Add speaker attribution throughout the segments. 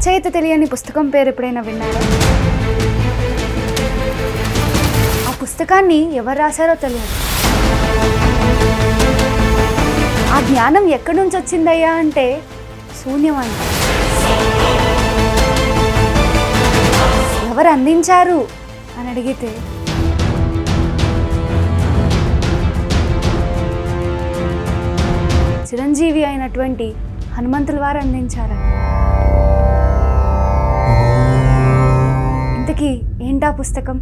Speaker 1: రచయిత తెలియని పుస్తకం పేరు ఎప్పుడైనా విన్నారా? ఆ పుస్తకాన్ని ఎవరు రాశారో తెలియదు. ఆ జ్ఞానం ఎక్కడి నుంచి వచ్చిందయ్యా అంటే శూన్యం ఎవరు అందించారు అని అడిగితే చిరంజీవి అయినటువంటి హనుమంతుల వారు అందించారా ఇంతకీ ఏంటా పుస్తకం?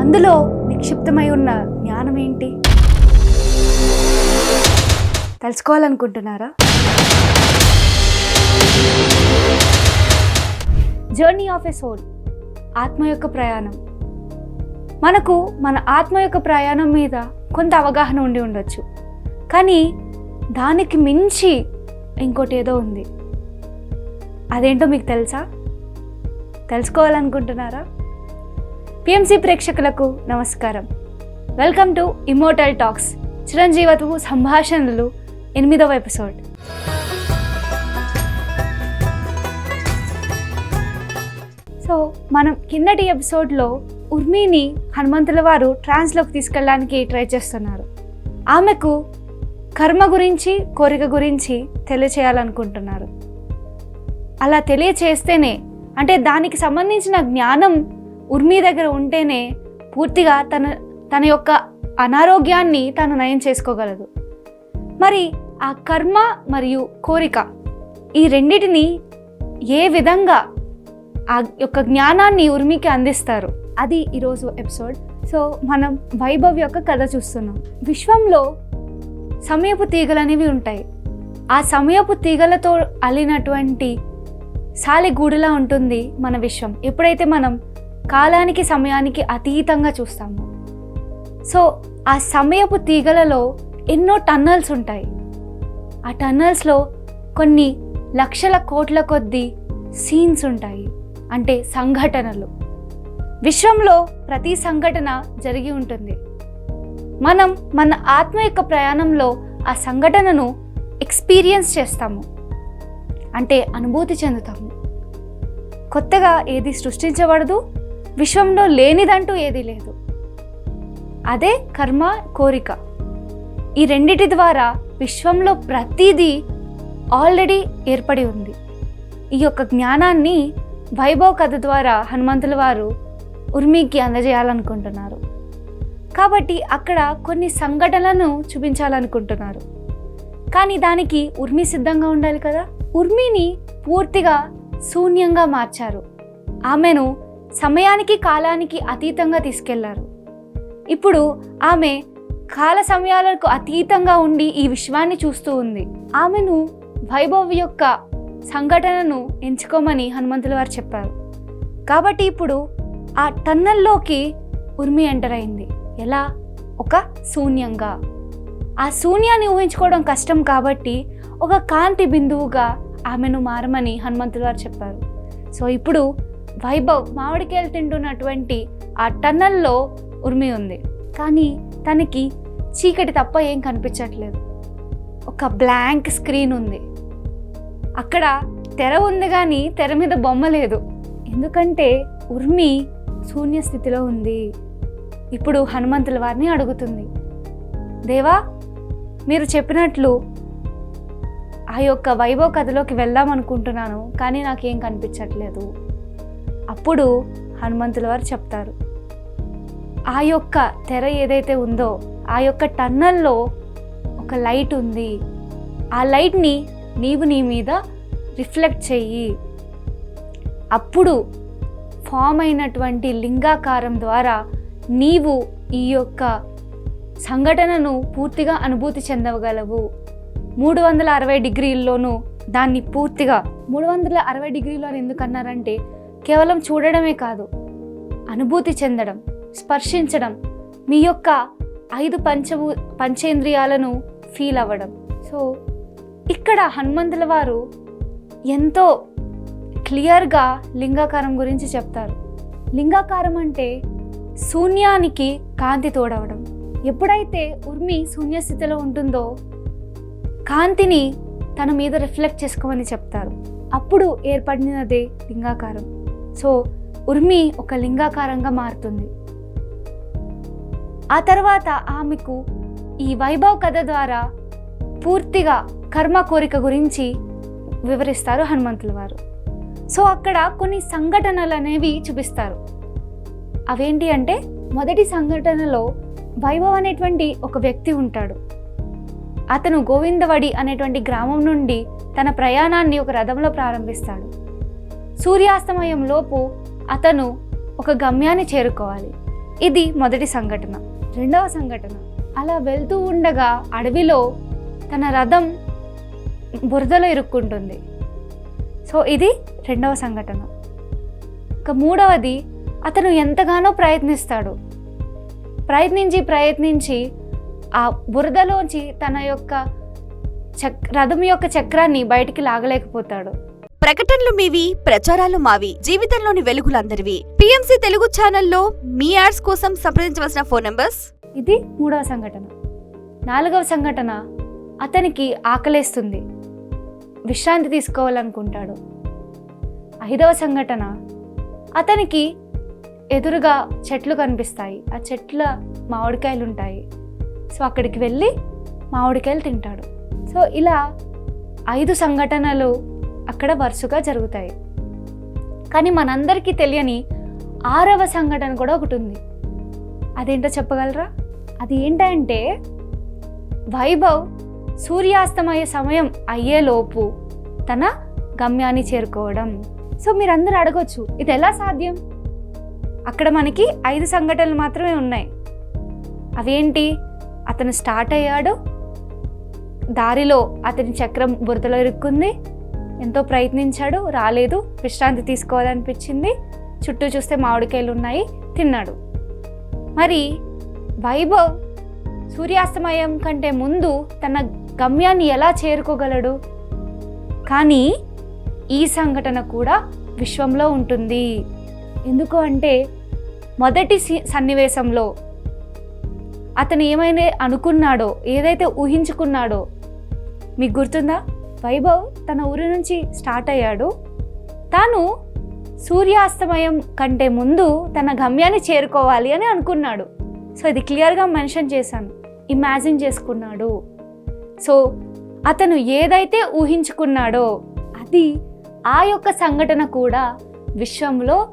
Speaker 1: అందులో నిక్షిప్తమై ఉన్న జ్ఞానం ఏంటి తెలుసుకోవాలనుకుంటున్నారా? జర్నీ ఆఫ్ ఎ సోల్ ఆత్మ యొక్క ప్రయాణం. మనకు మన ఆత్మ యొక్క ప్రయాణం మీద కొంత అవగాహన ఉండి ఉండొచ్చు. కానీ దానికి మించి ఇంకోటి ఏదో ఉంది. అదేంటో మీకు తెలుసా? తెలుసుకోవాలనుకుంటున్నారా? పిఎంసి ప్రేక్షకులకు నమస్కారం. వెల్కమ్ టు ఇమోటల్ టాక్స్ చిరంజీవతు సంభాషణలు ఎనిమిదవ ఎపిసోడ్ సో మనం కిందటి ఎపిసోడ్లో ఉర్మిని హనుమంతుల వారు ట్రాన్స్లోకి తీసుకెళ్ళడానికి ట్రై చేస్తున్నారు. ఆమెకు కర్మ గురించి కోరిక గురించి తెలియచేయాలనుకుంటున్నారు. అలా తెలియచేస్తేనే అంటే దానికి సంబంధించిన జ్ఞానం ఉర్మి దగ్గర ఉంటేనే పూర్తిగా తన తన యొక్క అనారోగ్యాన్ని తను నయం చేసుకోగలదు. మరి ఆ కర్మ మరియు కోరిక ఈ రెండిటిని ఏ విధంగా ఆ యొక్క జ్ఞానాన్ని ఉర్మికి అందిస్తారు? అది ఈరోజు ఎపిసోడ్. సో మనం వైభవ్ యొక్క కథ చూస్తున్నాం. విశ్వంలో సమయపు తీగలు అనేవి ఉంటాయి. ఆ సమయపు తీగలతో అల్లినటువంటి సాలెగూడులా ఉంటుంది మన విశ్వం. ఎప్పుడైతే మనం కాలానికి సమయానికి అతీతంగా చూస్తాము. సో ఆ సమయపు తీగలలో ఎన్నో టన్నల్స్ ఉంటాయి. ఆ టన్నల్స్లో కొన్ని లక్షల కోట్ల కొద్దీ సీన్స్ ఉంటాయి. అంటే సంఘటనలు. విశ్వంలో ప్రతి సంఘటన జరిగి ఉంటుంది. మనం మన ఆత్మ యొక్క ప్రయాణంలో ఆ సంఘటనను ఎక్స్పీరియన్స్ చేస్తాము. అంటే అనుభూతి చెందుతాము. కొత్తగా ఏది సృష్టించబడదు విశ్వంలో లేనిదంటూ ఏదీ లేదు. అదే కర్మ కోరిక. ఈ రెండిటి ద్వారా విశ్వంలో ప్రతిదీ ఆల్రెడీ ఏర్పడి ఉంది. ఈ యొక్క జ్ఞానాన్ని వైభవ కథ ద్వారా హనుమంతుల వారు ఉర్మికి అందజేయాలనుకుంటున్నారు. కాబట్టి అక్కడ కొన్ని సంఘటనలను చూపించాలనుకుంటున్నారు. కానీ దానికి ఉర్మి సిద్ధంగా ఉండాలి కదా? ఉర్మిని పూర్తిగా శూన్యంగా మార్చారు. ఆమెను సమయానికి కాలానికి అతీతంగా తీసుకెళ్ళారు. ఇప్పుడు ఆమె కాల సమయాలకు అతీతంగా ఉండి ఈ విశ్వాన్ని చూస్తూ ఉంది. ఆమెను వైభవ్ యొక్క సంఘటనను ఎంచుకోమని హనుమంతుల వారు చెప్పారు. కాబట్టి ఇప్పుడు ఆ టన్నల్లోకి ఉర్మి ఎంటర్ అయింది. ఎలా? ఒక శూన్యంగా. ఆ శూన్యాన్ని ఊహించుకోవడం కష్టం కాబట్టి ఒక కాంతి బిందువుగా ఆమెను మారమని హనుమంతుల వారు చెప్పారు. సో ఇప్పుడు వైభవ్ మామిడికాయలు తింటున్నటువంటి ఆ టన్నల్లో ఉర్మి ఉంది. కానీ తనకి చీకటి తప్ప ఏం కనిపించట్లేదు. ఒక బ్లాంక్ స్క్రీన్ ఉంది. అక్కడ తెర ఉంది కానీ తెర మీద బొమ్మ లేదు. ఎందుకంటే ఉర్మి శూన్య స్థితిలో ఉంది. ఇప్పుడు హనుమంతుల వారిని అడుగుతుంది. దేవా మీరు చెప్పినట్లు ఆ యొక్క వైభవ కథలోకి వెళ్దాం అనుకుంటున్నాను కానీ నాకేం కనిపించట్లేదు. అప్పుడు హనుమంతుల వారు చెప్తారు ఆ యొక్క తెర ఏదైతే ఉందో ఆ యొక్క టన్నల్లో ఒక లైట్ ఉంది. ఆ లైట్ని నీవు నీ మీద రిఫ్లెక్ట్ చెయ్యి. అప్పుడు ఫామ్ అయినటువంటి లింగాకారం ద్వారా నీవు ఈ యొక్క సంఘటనను పూర్తిగా అనుభూతి చెందగలవు. మూడు వందల అరవై డిగ్రీల్లోనూ దాన్ని పూర్తిగా మూడు వందల అరవై డిగ్రీలో అని ఎందుకు కేవలం చూడడమే కాదు అనుభూతి చెందడం స్పర్శించడం మీ యొక్క ఐదు పంచభూ పంచేంద్రియాలను ఫీల్ అవ్వడం. సో ఇక్కడ హనుమంతుల వారు ఎంతో క్లియర్గా లింగాకారం గురించి చెప్తారు. లింగాకారం అంటే శూన్యానికి కాంతి తోడవడం. ఎప్పుడైతే ఉర్మి శూన్యస్థితిలో ఉంటుందో కాంతిని తన మీద రిఫ్లెక్ట్ చేసుకోమని చెప్తారు. అప్పుడు ఏర్పడినదే లింగాకారం. సో ఉర్మి ఒక లింగాకారంగా మారుతుంది. ఆ తర్వాత ఆమెకు ఈ వైభవ్ కథ ద్వారా పూర్తిగా కర్మ కోరిక గురించి వివరిస్తారు హనుమంతుల వారు. సో అక్కడ కొన్ని సంఘటనలు అనేవి చూపిస్తారు. అవేంటి అంటే మొదటి సంఘటనలో వైభవ్ అనేటువంటి ఒక వ్యక్తి ఉంటాడు. అతను గోవిందవడి అనేటువంటి గ్రామం నుండి తన ప్రయాణాన్ని ఒక రథంలో ప్రారంభిస్తాడు. సూర్యాస్తమయం లోపు అతను ఒక గమ్యాన్ని చేరుకోవాలి. ఇది మొదటి సంఘటన. రెండవ సంఘటన. అలా వెళ్తూ ఉండగా అడవిలో తన రథం బురదలో ఇరుక్కుంటుంది. సో ఇది రెండవ సంఘటన. ఇక మూడవది అతను ఎంతగానో ప్రయత్నిస్తాడు. ప్రయత్నించి ప్రయత్నించి ఆ బురదలోంచి తన యొక్క చక్ రథం యొక్క చక్రాన్ని బయటికి లాగలేకపోతాడు.
Speaker 2: ప్రకటనలు మీవి ప్రచారాలు మావి జీవితంలోని వెలుగులందరివి. పిఎంసి తెలుగు ఛానల్లో మీ యాడ్స్ కోసం సంప్రదించవలసిన ఫోన్ నంబర్స్?
Speaker 1: ఇది మూడవ సంఘటన. నాలుగవ సంఘటన అతనికి ఆకలేస్తుంది. విశ్రాంతి తీసుకోవాలనుకుంటాడు. ఐదవ సంఘటన అతనికి ఎదురుగా చెట్లు కనిపిస్తాయి. ఆ చెట్ల మామిడికాయలు ఉంటాయి సో అక్కడికి వెళ్ళి మామిడికాయలు తింటాడు. సో ఇలా ఐదు సంఘటనలు అక్కడ వరుసగా జరుగుతాయి. కానీ మనందరికీ తెలియని ఆరవ సంఘటన కూడా ఒకటి ఉంది. అదేంటో చెప్పగలరా? అది ఏంటంటే వైభవ్ సూర్యాస్తమయ సమయం అయ్యేలోపు తన గమ్యాన్ని చేరుకోవడం. సో మీరందరూ అడగొచ్చు ఇది ఎలా సాధ్యం? అక్కడ మనకి ఐదు సంఘటనలు మాత్రమే ఉన్నాయి. అవేంటి? అతను స్టార్ట్ అయ్యాడు. దారిలో అతని చక్రం బురదలో ఇరుక్కుంది. ఎంతో ప్రయత్నించాడు రాలేదు. విశ్రాంతి తీసుకోవాలనిపించింది. చుట్టూ చూస్తే మామిడికాయలు ఉన్నాయి తిన్నాడు. మరి వైభవ్ సూర్యాస్తమయం కంటే ముందు తన గమ్యాన్ని ఎలా చేరుకోగలడు? కానీ ఈ సంఘటన కూడా విశ్వంలో ఉంటుంది. ఎందుకు అంటే మొదటి సి- సన్నివేశంలో అతను ఏమైనా అనుకున్నాడో ఏదైతే ఊహించుకున్నాడో మీకు గుర్తుందా? వైభవ్ తన ఊరి నుంచి స్టార్ట్ అయ్యాడు. తాను సూర్యాస్తమయం కంటే ముందు తన గమ్యాన్ని చేరుకోవాలి అని అనుకున్నాడు. సో ఇది క్లియర్గా మెన్షన్ చేశాను. ఇమాజిన్ చేసుకున్నాడు. సో అతను ఏదైతే ఊహించుకున్నాడో అది ఆ యొక్క సంఘటన కూడా విశ్వంలో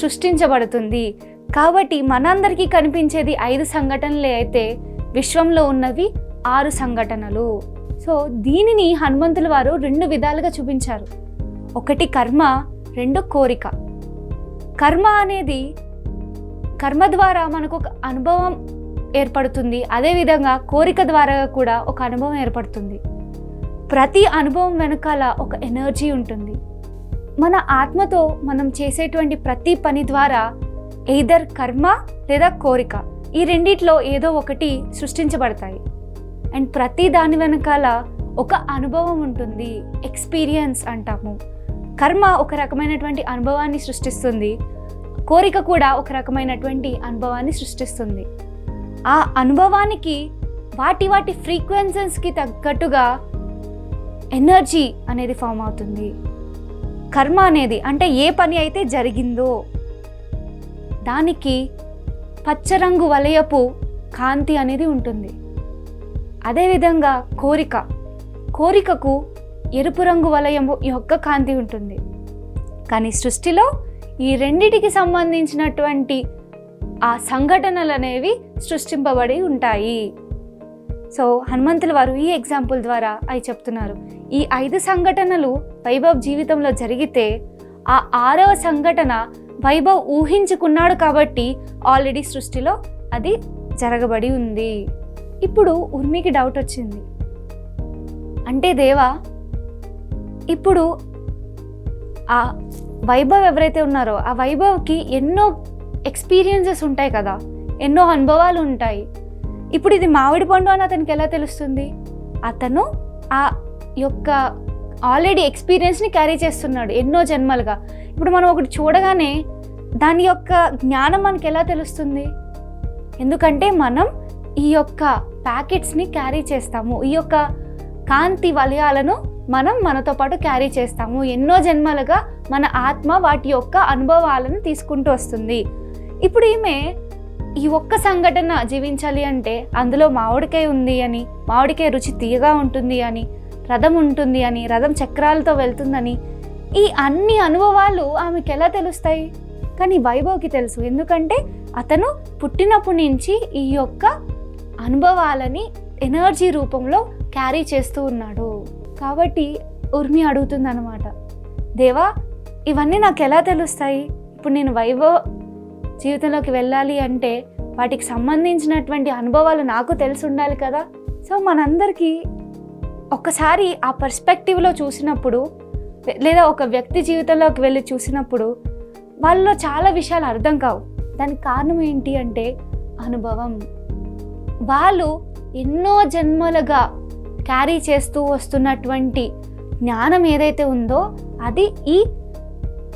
Speaker 1: సృష్టించబడుతుంది. కాబట్టి మనందరికీ కనిపించేది ఐదు సంఘటనలే అయితే విశ్వంలో ఉన్నవి ఆరు సంఘటనలు. సో దీనిని హనుమంతుల వారు రెండు విధాలుగా చూపించారు. ఒకటి కర్మ రెండు కోరిక. కర్మ అనేది కర్మ ద్వారా మనకు ఒక అనుభవం ఏర్పడుతుంది. అదేవిధంగా కోరిక ద్వారా కూడా ఒక అనుభవం ఏర్పడుతుంది. ప్రతి అనుభవం వెనకాల ఒక ఎనర్జీ ఉంటుంది. మన ఆత్మతో మనం చేసేటువంటి ప్రతి పని ద్వారా ఎయిదర్ కర్మ లేదా కోరిక ఈ రెండిట్లో ఏదో ఒకటి సృష్టించబడతాయి. అండ్ ప్రతి దాని వెనకాల ఒక అనుభవం ఉంటుంది ఎక్స్పీరియన్స్ అంటాము. కర్మ ఒక రకమైనటువంటి అనుభవాన్ని సృష్టిస్తుంది కోరిక కూడా ఒక రకమైనటువంటి అనుభవాన్ని సృష్టిస్తుంది. ఆ అనుభవానికి వాటి వాటి ఫ్రీక్వెన్సీస్కి తగ్గట్టుగా ఎనర్జీ అనేది ఫామ్ అవుతుంది. కర్మ అనేది అంటే ఏ పని అయితే జరిగిందో దానికి పచ్చరంగు వలయపు కాంతి అనేది ఉంటుంది. అదేవిధంగా కోరిక. కోరికకు ఎరుపు రంగు వలయము యొక్క కాంతి ఉంటుంది. కానీ సృష్టిలో ఈ రెండిటికి సంబంధించినటువంటి ఆ సంఘటనలు అనేవి సృష్టింపబడి ఉంటాయి. సో హనుమంతుల వారు ఈ ఎగ్జాంపుల్ ద్వారా అవి చెప్తున్నారు. ఈ ఐదు సంఘటనలు వైభవ్ జీవితంలో జరిగితే ఆ ఆరవ సంఘటన వైభవ్ ఊహించుకున్నాడు కాబట్టి ఆల్రెడీ సృష్టిలో అది జరగబడి ఉంది. ఇప్పుడు ఉర్మికి డౌట్ వచ్చింది. అంటే దేవా ఇప్పుడు ఆ వైభవ్ ఎవరైతే ఉన్నారో ఆ వైభవ్కి ఎన్నో ఎక్స్పీరియన్సెస్ ఉంటాయి కదా ఎన్నో అనుభవాలు ఉంటాయి. ఇప్పుడు ఇది మామిడి పండు అని అతనికి ఎలా తెలుస్తుంది? అతను ఆ యొక్క ఆల్రెడీ ఎక్స్పీరియన్స్ని క్యారీ చేస్తున్నాడు ఎన్నో జన్మలుగా. ఇప్పుడు మనం ఒకటి చూడగానే దాని యొక్క జ్ఞానం మనకి ఎలా తెలుస్తుంది? ఎందుకంటే మనం ఈ యొక్క ప్యాకెట్స్ని క్యారీ చేస్తాము. ఈ యొక్క కాంతి వలయాలను మనం మనతో పాటు క్యారీ చేస్తాము. ఎన్నో జన్మలుగా మన ఆత్మ వాటి యొక్క అనుభవాలను తీసుకుంటూ వస్తుంది. ఇప్పుడు ఈమె ఈ ఒక్క సంఘటన జీవించాలి అంటే అందులో మామిడికాయ ఉంది అని మామిడికాయ రుచి తీయగా ఉంటుంది అని రథం ఉంటుంది అని రథం చక్రాలతో వెళ్తుందని ఈ అన్ని అనుభవాలు ఆమెకి ఎలా తెలుస్తాయి? కానీ వైభవ్కి తెలుసు. ఎందుకంటే అతను పుట్టినప్పటి నుంచి ఈ యొక్క అనుభవాలని ఎనర్జీ రూపంలో క్యారీ చేస్తూ ఉన్నాడు. కాబట్టి ఉర్మి అడుగుతుంది అనమాట దేవా ఇవన్నీ నాకు ఎలా తెలుస్తాయి? ఇప్పుడు నేను వైభవ్ జీవితంలోకి వెళ్ళాలి అంటే వాటికి సంబంధించినటువంటి అనుభవాలు నాకు తెలిసి ఉండాలి కదా. సో మనందరికీ ఒక్కసారి ఆ పర్స్పెక్టివ్లో చూసినప్పుడు లేదా ఒక వ్యక్తి జీవితంలోకి వెళ్ళి చూసినప్పుడు వాళ్ళలో చాలా విషయాలు అర్థం కావు. దానికి కారణం ఏంటి అంటే అనుభవం. వాళ్ళు ఎన్నో జన్మలుగా క్యారీ చేస్తూ వస్తున్నటువంటి జ్ఞానం ఏదైతే ఉందో అది ఈ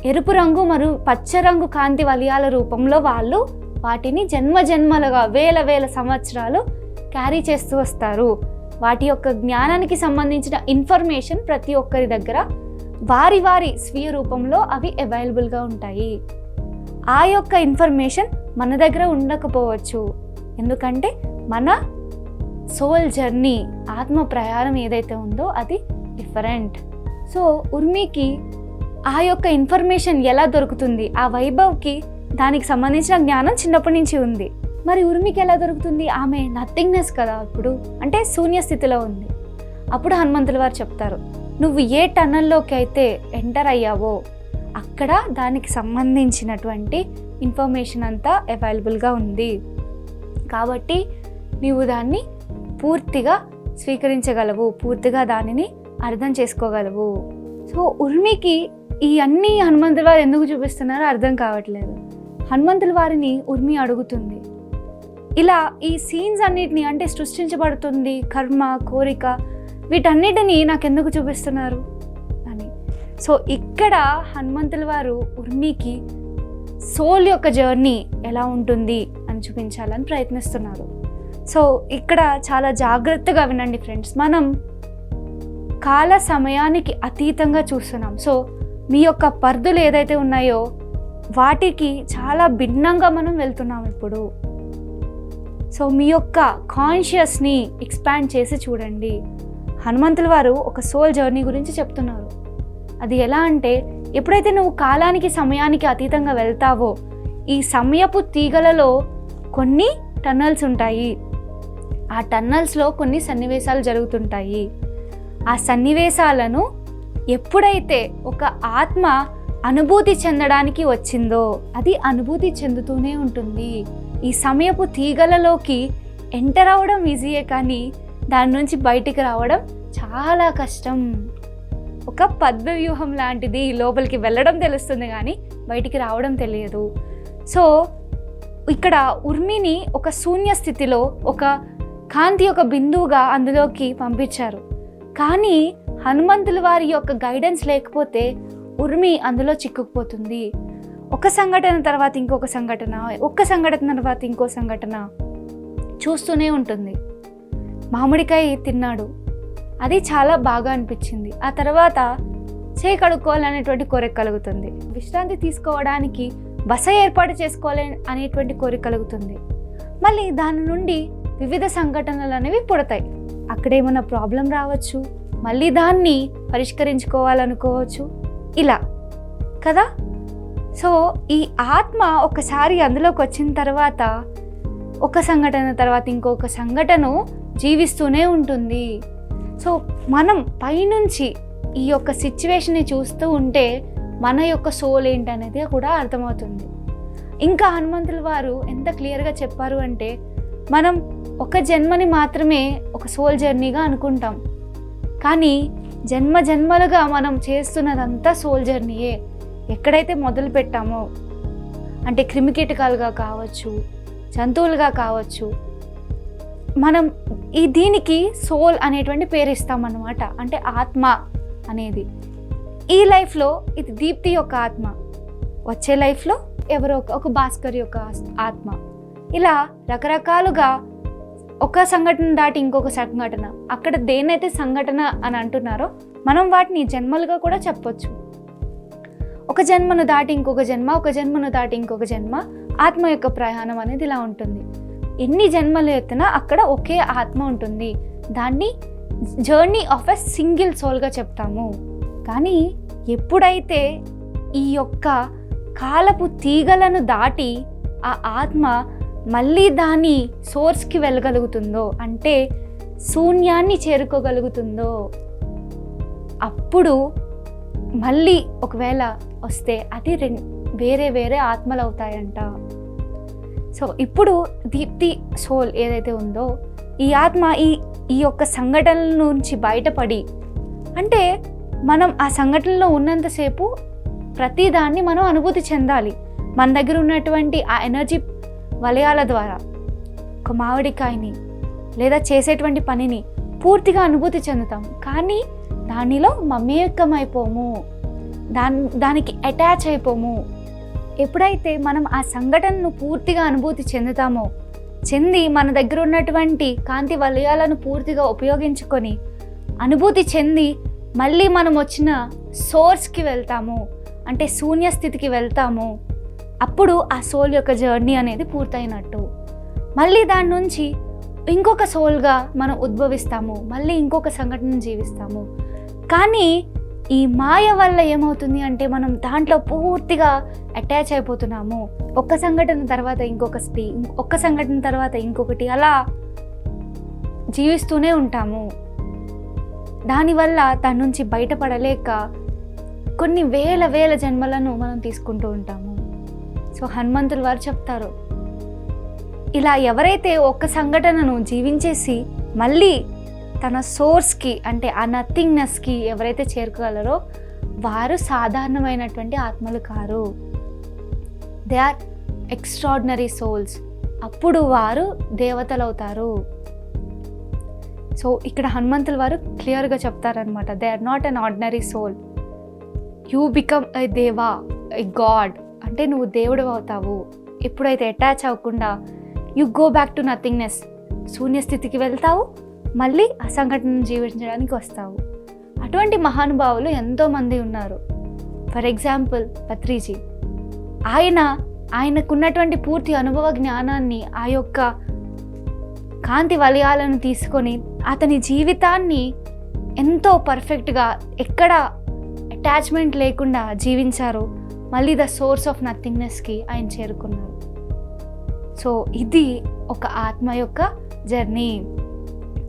Speaker 1: ఎరుపు రంగు మరియు పచ్చ రంగు కాంతి వలయాల రూపంలో వాళ్ళు వాటిని జన్మ జన్మలుగా వేల వేల సంవత్సరాలు క్యారీ చేస్తూ వస్తారు. వాటి యొక్క జ్ఞానానికి సంబంధించిన ఇన్ఫర్మేషన్ ప్రతి ఒక్కరి దగ్గర వారి వారి స్వీయ రూపంలో అవి అవైలబుల్గా ఉంటాయి. ఆ యొక్క ఇన్ఫర్మేషన్ మన దగ్గర ఉండకపోవచ్చు. ఎందుకంటే మన సోల్ జర్నీ ఆత్మ ప్రయాణం ఏదైతే ఉందో అది డిఫరెంట్ సో ఉర్మికి ఆ యొక్క ఇన్ఫర్మేషన్ ఎలా దొరుకుతుంది? ఆ వైభవ్కి దానికి సంబంధించిన జ్ఞానం చిన్నప్పటి నుంచి ఉంది. మరి ఉర్మికి ఎలా దొరుకుతుంది? ఆమె నథింగ్నెస్ కదా ఇప్పుడు అంటే శూన్య స్థితిలో ఉంది. అప్పుడు హనుమంతుల వారు చెప్తారు నువ్వు ఏ టనల్లోకి అయితే ఎంటర్ అయ్యావో అక్కడ దానికి సంబంధించినటువంటి ఇన్ఫర్మేషన్ అంతా అవైలబుల్గా ఉంది. కాబట్టి నీవు దాన్ని పూర్తిగా స్వీకరించగలవు పూర్తిగా దానిని అర్థం చేసుకోగలవు. సో ఉర్మికి ఈ అన్ని హనుమంతుల వారు ఎందుకు చూపిస్తున్నారో అర్థం కావట్లేదు. హనుమంతుల వారిని ఉర్మి అడుగుతుంది. ఇలా ఈ సీన్స్ అన్నిటిని అంటే సృష్టించబడుతుంది కర్మ కోరిక వీటన్నిటిని నాకు ఎందుకు చూపిస్తున్నారు? అని. సో ఇక్కడ హనుమంతుల వారు ఉర్మికి సోల్ యొక్క జర్నీ ఎలా ఉంటుంది అని చూపించాలని ప్రయత్నిస్తున్నారు. సో ఇక్కడ చాలా జాగ్రత్తగా వినండి ఫ్రెండ్స్. మనం కాల సమయానికి అతీతంగా చూస్తున్నాం. సో మీ యొక్క పరిధులు ఏదైతే ఉన్నాయో వాటికి చాలా భిన్నంగా మనం వెళ్తున్నాం ఇప్పుడు. సో మీ యొక్క కాన్షియస్ని ఎక్స్పాండ్ చేసి చూడండి. హనుమంతుల వారు ఒక సోల్ జర్నీ గురించి చెప్తున్నారు. అది ఎలా అంటే ఎప్పుడైతే నువ్వు కాలానికి సమయానికి అతీతంగా వెళ్తావో ఈ సమయపు తీగలలో కొన్ని టన్నల్స్ ఉంటాయి. ఆ టన్నల్స్లో కొన్ని సన్నివేశాలు జరుగుతుంటాయి. ఆ సన్నివేశాలను ఎప్పుడైతే ఒక ఆత్మ అనుభూతి చెందడానికి వచ్చిందో అది అనుభూతి చెందుతూనే ఉంటుంది. ఈ సమయపు తీగలలోకి ఎంటర్ అవ్వడం ఈజీయే కానీ దాని నుంచి బయటికి రావడం చాలా కష్టం. ఒక పద్మవ్యూహం లాంటిది లోపలికి వెళ్ళడం తెలుస్తుంది కానీ బయటికి రావడం తెలియదు. సో ఇక్కడ ఉర్మిని ఒక శూన్య స్థితిలో ఒక కాంతి యొక్క బిందువుగా అందులోకి పంపించారు. కానీ హనుమంతుల వారి యొక్క గైడెన్స్ లేకపోతే ఉర్మి అందులో చిక్కుకుపోతుంది. ఒక సంఘటన తర్వాత ఇంకొక సంఘటన ఒక్క సంఘటన తర్వాత ఇంకో సంఘటన చూస్తూనే ఉంటుంది. మామిడికాయ తిన్నాడు. అది చాలా బాగా అనిపించింది. ఆ తర్వాత చేయి కడుక్కోవాలనేటువంటి కోరిక కలుగుతుంది. విశ్రాంతి తీసుకోవడానికి బస ఏర్పాటు చేసుకోవాలి అనేటువంటి కోరిక కలుగుతుంది. మళ్ళీ దాని నుండి వివిధ సంఘటనలు అనేవి పుడతాయి. అక్కడేమన్నా ప్రాబ్లం రావచ్చు? మళ్ళీ దాన్ని పరిష్కరించుకోవాలనుకోవచ్చు? ఇలా. కదా? సో ఈ ఆత్మ ఒకసారి అందులోకి వచ్చిన తర్వాత ఒక సంఘటన తర్వాత ఇంకొక సంఘటన జీవిస్తూనే ఉంటుంది. సో మనం పైనుంచి ఈ యొక్క సిచ్యువేషన్ని చూస్తూ ఉంటే మన యొక్క సోల్ ఏంటనేది కూడా అర్థమవుతుంది. ఇంకా హనుమంతుల వారు ఎంత క్లియర్గా చెప్పారు అంటే మనం ఒక జన్మని మాత్రమే ఒక సోల్ జర్నీగా అనుకుంటాం. కానీ జన్మ జన్మలుగా మనం చేస్తున్నదంతా సోల్ జర్నీయే. ఎక్కడైతే మొదలు పెట్టామో అంటే క్రిమికీటకాలుగా కావచ్చు జంతువులుగా కావచ్చు మనం ఈ దీనికి సోల్ అనేటువంటి పేరు ఇస్తామన్నమాట. అంటే ఆత్మ అనేది. ఈ లైఫ్లో ఇది దీప్తి యొక్క ఆత్మ. వచ్చే లైఫ్లో ఎవరో ఒక ఒక భాస్కర్ యొక్క ఆత్మ. ఇలా రకరకాలుగా ఒక సంఘటన దాటి ఇంకొక సంఘటన. అక్కడ దేనైతే సంఘటన అని అంటున్నారో మనం వాటిని జన్మలుగా కూడా చెప్పొచ్చు. ఒక జన్మను దాటి ఇంకొక జన్మ ఒక జన్మను దాటి ఇంకొక జన్మ ఆత్మ యొక్క ప్రయాణం అనేది ఇలా ఉంటుంది. ఎన్ని జన్మలు ఎత్తినా అక్కడ ఒకే ఆత్మ ఉంటుంది. దాన్ని జర్నీ ఆఫ్ ఎ సింగిల్ సోల్గా చెప్తాము. కానీ ఎప్పుడైతే ఈ యొక్క కాలపు తీగలను దాటి ఆ ఆత్మ మళ్ళీ దాని సోర్స్కి వెళ్ళగలుగుతుందో అంటే శూన్యాన్ని చేరుకోగలుగుతుందో అప్పుడు మళ్ళీ ఒకవేళ వస్తే అది రెం వేరే వేరే ఆత్మలు అవుతాయంట. సో ఇప్పుడు దీప్తి సోల్ ఏదైతే ఉందో ఈ ఆత్మ ఈ ఈ యొక్క సంఘటనల నుంచి బయటపడి అంటే మనం ఆ సంఘటనలో ఉన్నంతసేపు ప్రతిదాన్ని మనం అనుభూతి చెందాలి. మన దగ్గర ఉన్నటువంటి ఆ ఎనర్జీ వలయాల ద్వారా ఒక మామిడికాయని లేదా చేసేటువంటి పనిని పూర్తిగా అనుభూతి చెందుతాం. కానీ దానిలో మమేకమైపోము దాని దానికి అటాచ్ అయిపోము. ఎప్పుడైతే మనం ఆ సంఘటనను పూర్తిగా అనుభూతి చెందుతామో చెంది మన దగ్గర ఉన్నటువంటి కాంతి వలయాలను పూర్తిగా ఉపయోగించుకొని అనుభూతి చెంది మళ్ళీ మనం వచ్చిన సోర్స్కి వెళ్తాము అంటే శూన్య స్థితికి వెళ్తాము అప్పుడు ఆ సోల్ యొక్క జర్నీ అనేది పూర్తయినట్టు. మళ్ళీ దాని నుంచి ఇంకొక సోల్గా మనం ఉద్భవిస్తాము మళ్ళీ ఇంకొక సంఘటన జీవిస్తాము. కానీ ఈ మాయ వల్ల ఏమవుతుంది అంటే మనం దాంట్లో పూర్తిగా అటాచ్ అయిపోతున్నాము. ఒక్క సంఘటన తర్వాత ఇంకొకటి ఒక్క సంఘటన తర్వాత ఇంకొకటి అలా జీవిస్తూనే ఉంటాము. దానివల్ల దాని నుంచి బయటపడలేక కొన్ని వేల వేల జన్మలను మనం తీసుకుంటూ ఉంటాము. సో హనుమంతుల వారు చెప్తారు ఇలా ఎవరైతే ఒక్క సంఘటనను జీవించేసి మళ్ళీ తన సోర్స్కి అంటే ఆ నథింగ్నెస్కి ఎవరైతే చేరుకోగలరో వారు సాధారణమైనటువంటి ఆత్మలు car. They are extraordinary souls. అప్పుడు వారు దేవతలు అవుతారు సో ఇక్కడ హనుమంతుల వారు క్లియర్గా చెప్తారనమాట they are not an ordinary soul. You become a deva a God. అంటే నువ్వు దేవుడు అవుతావు. ఎప్పుడైతే అటాచ్ అవ్వకుండా you go back to nothingness. శూన్యస్థితికి వెళ్తావు మళ్ళీ ఆ సంఘటనను జీవించడానికి వస్తావు. అటువంటి మహానుభావులు ఎంతోమంది ఉన్నారు. For example Patriji. ఆయన ఆయనకున్నటువంటి పూర్తి అనుభవ జ్ఞానాన్ని ఆ యొక్క కాంతి వలయాలను తీసుకొని అతని జీవితాన్ని ఎంతో పర్ఫెక్ట్గా ఎక్కడ అటాచ్మెంట్ లేకుండా జీవించారు మళ్ళీ ద సోర్స్ ఆఫ్ నథింగ్నెస్కి ఆయన చేరుకున్నారు. సో ఇది ఒక ఆత్మ యొక్క జర్నీ.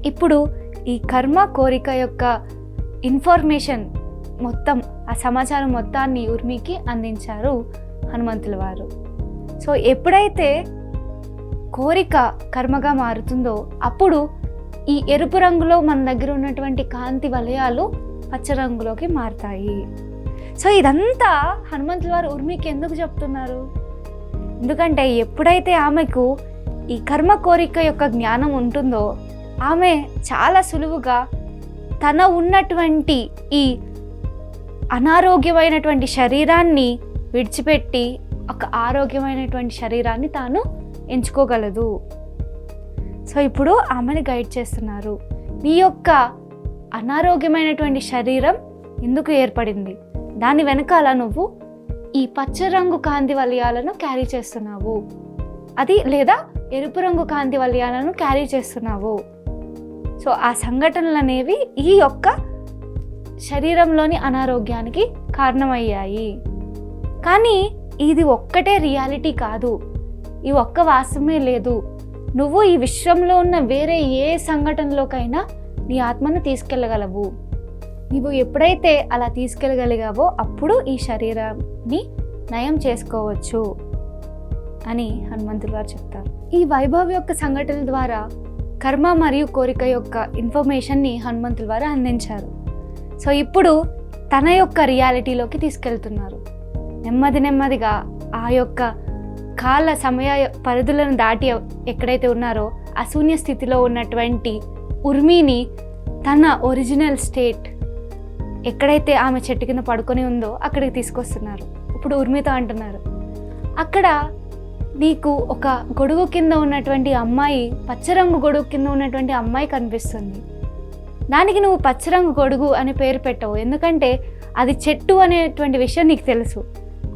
Speaker 1: ఇప్పుడు ఈ కర్మ కోరిక యొక్క ఇన్ఫర్మేషన్ మొత్తం ఆ సమాచారం మొత్తాన్ని ఉర్మికి అందించారు హనుమంతుల వారు. సో ఎప్పుడైతే కోరిక కర్మగా మారుతుందో అప్పుడు ఈ ఎరుపు రంగులో మన దగ్గర ఉన్నటువంటి కాంతి వలయాలు పచ్చ రంగులోకి మారుతాయి. సో ఇదంతా హనుమంతుల వారు ఉర్మికి ఎందుకు చెప్తున్నారు? ఎందుకంటే ఎప్పుడైతే ఆమెకు ఈ కర్మ కోరిక యొక్క జ్ఞానం ఉంటుందో ఆమె చాలా సులువుగా తన ఉన్నటువంటి ఈ అనారోగ్యమైనటువంటి శరీరాన్ని విడిచిపెట్టి ఒక ఆరోగ్యమైనటువంటి శరీరాన్ని తాను ఎంచుకోగలదు. సో ఇప్పుడు ఆమెను గైడ్ చేస్తున్నారు. నీ యొక్క అనారోగ్యమైనటువంటి శరీరం ఎందుకు ఏర్పడింది? దాని వెనకాల నువ్వు ఈ పచ్చ రంగు కాంతి వలయాలను క్యారీ చేస్తున్నావు. అది లేదా ఎరుపు రంగు కాంతి వలయాలను క్యారీ చేస్తున్నావు. సో ఆ సంఘటనలు అనేవి ఈ యొక్క శరీరంలోని అనారోగ్యానికి కారణమయ్యాయి. కానీ ఇది ఒక్కటే రియాలిటీ కాదు. ఈ ఒక్క వాస్తవమే లేదు. నువ్వు ఈ విశ్వంలో ఉన్న వేరే ఏ సంఘటనలోకైనా నీ ఆత్మను తీసుకెళ్ళగలవు నువ్వు ఎప్పుడైతే అలా తీసుకెళ్ళగలిగావో అప్పుడు ఈ శరీరాన్ని నయం చేసుకోవచ్చు అని హనుమంతుల వారు చెప్తారు. ఈ వైభవ్ యొక్క సంఘటన ద్వారా కర్మ మరియు కోరిక యొక్క ఇన్ఫర్మేషన్ని హనుమంతుల వారు అందించారు. సో ఇప్పుడు తన యొక్క రియాలిటీలోకి తీసుకెళ్తున్నారు. నెమ్మది నెమ్మదిగా ఆ యొక్క కాల సమయ పరిధులను దాటి ఎక్కడైతే ఉన్నారో అశూన్య స్థితిలో ఉన్నటువంటి ఉర్మిని తన ఒరిజినల్ స్టేట్ ఎక్కడైతే ఆమె చెట్టు కింద పడుకొని ఉందో అక్కడికి తీసుకొస్తున్నారు. ఇప్పుడు ఉర్మితో అంటున్నారు. అక్కడ నీకు ఒక గొడుగు కింద ఉన్నటువంటి అమ్మాయి పచ్చరంగు గొడుగు కింద ఉన్నటువంటి అమ్మాయి కనిపిస్తుంది. దానికి నువ్వు పచ్చరంగు గొడుగు అనే పేరు పెట్టవు. ఎందుకంటే అది చెట్టు అనేటువంటి విషయం నీకు తెలుసు.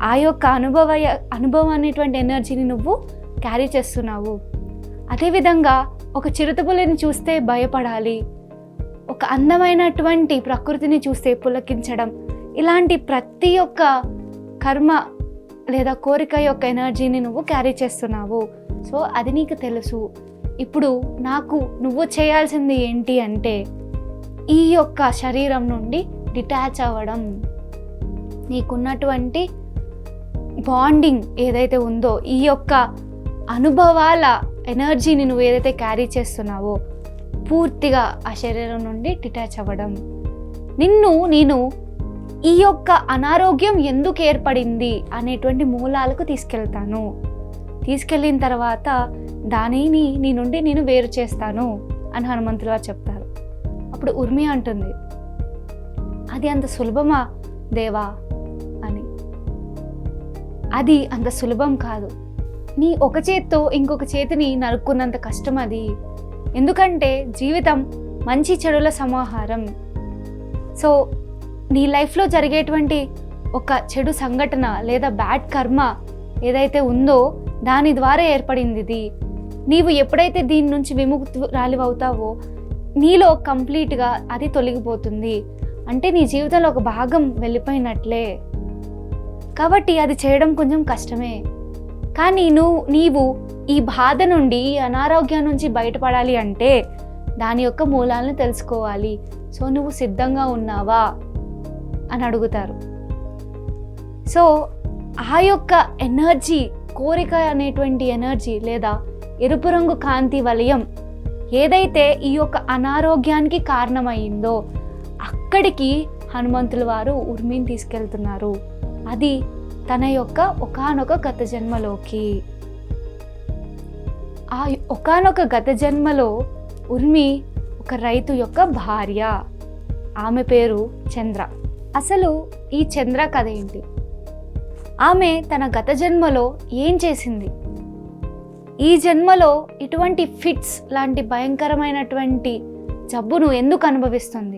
Speaker 1: ఆ యొక్క అనుభవ అనుభవం అనేటువంటి ఎనర్జీని నువ్వు క్యారీ చేస్తున్నావు. అదేవిధంగా ఒక చిరుతపులిని చూస్తే భయపడాలి. ఒక అందమైనటువంటి ప్రకృతిని చూస్తే పులకించడం. ఇలాంటి ప్రతి ఒక్క కర్మ లేదా కోరిక యొక్క ఎనర్జీని నువ్వు క్యారీ చేస్తున్నావు. సో అది నీకు తెలుసు. ఇప్పుడు నాకు నువ్వు చేయాల్సింది ఏంటి అంటే ఈ యొక్క శరీరం నుండి డిటాచ్ అవ్వడం. నీకున్నటువంటి బాండింగ్ ఏదైతే ఉందో ఈ యొక్క అనుభవాల ఎనర్జీని నువ్వు ఏదైతే క్యారీ చేస్తున్నావో పూర్తిగా ఆ శరీరం నుండి డిటాచ్ అవ్వడం. నిన్ను నేను ఈ యొక్క అనారోగ్యం ఎందుకు ఏర్పడింది అనేటువంటి మూలాలకు తీసుకెళ్తాను. తీసుకెళ్ళిన తర్వాత దానిని నీ నుండి నేను వేరు చేస్తాను అని హనుమంతులు గారు చెప్తారు. అప్పుడు ఉర్మి అంటుంది అది అంత సులభమా దేవా? అని. అది అంత సులభం కాదు. నీ ఒక చేత్తో ఇంకొక చేతిని నరుక్కున్నంత కష్టం అది. ఎందుకంటే జీవితం మంచి చెడుల సమాహారం. సో నీ లైఫ్లో జరిగేటువంటి ఒక చెడు సంఘటన లేదా బ్యాడ్ కర్మ ఏదైతే ఉందో దాని ద్వారా ఏర్పడింది ఇది నీవు ఎప్పుడైతే దీని నుంచి విముక్తురాలి అవుతావో నీలో కంప్లీట్గా అది తొలగిపోతుంది. అంటే నీ జీవితంలో ఒక భాగం వెళ్ళిపోయినట్లే. కాబట్టి అది చేయడం కొంచెం కష్టమే. కానీ నువ్వు నీవు ఈ బాధ నుండి ఈ అనారోగ్యం నుంచి బయటపడాలి అంటే దాని యొక్క మూలాలను తెలుసుకోవాలి. సో నువ్వు సిద్ధంగా ఉన్నావా? అని అడుగుతారు. సో ఆ యొక్క ఎనర్జీ కోరిక అనేటువంటి ఎనర్జీ లేదా ఎరుపు రంగు కాంతి వలయం ఏదైతే ఈ యొక్క అనారోగ్యానికి కారణమైందో అక్కడికి హనుమంతుల వారు ఉర్మిని తీసుకెళ్తున్నారు. అది తన యొక్క ఒకానొక గత జన్మలోకి. ఆ ఒకానొక గత జన్మలో ఉర్మి ఒక రైతు యొక్క భార్య. ఆమె పేరు చంద్ర. అసలు ఈ చంద్ర కథ ఏంటి? ఆమె తన గత జన్మలో ఏం చేసింది? ఈ జన్మలో ఇటువంటి ఫిట్స్ లాంటి భయంకరమైనటువంటి జబ్బును ఎందుకు అనుభవిస్తుంది?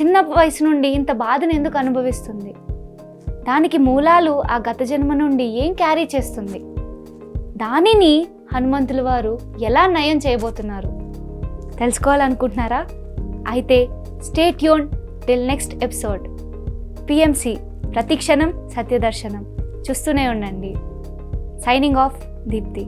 Speaker 1: చిన్న వయసు నుండి ఇంత బాధను ఎందుకు అనుభవిస్తుంది? దానికి మూలాలు ఆ గత జన్మ నుండి ఏం క్యారీ చేస్తుంది? దానిని హనుమంతుల వారు ఎలా నయం చేయబోతున్నారు? తెలుసుకోవాలనుకుంటున్నారా? అయితే స్టేట్ యూన్ టిల్ నెక్స్ట్ ఎపిసోడ్. పిఎంసి ప్రతిక్షణం సత్యదర్శనం. చూస్తూనే ఉండండి. Signing off Deepti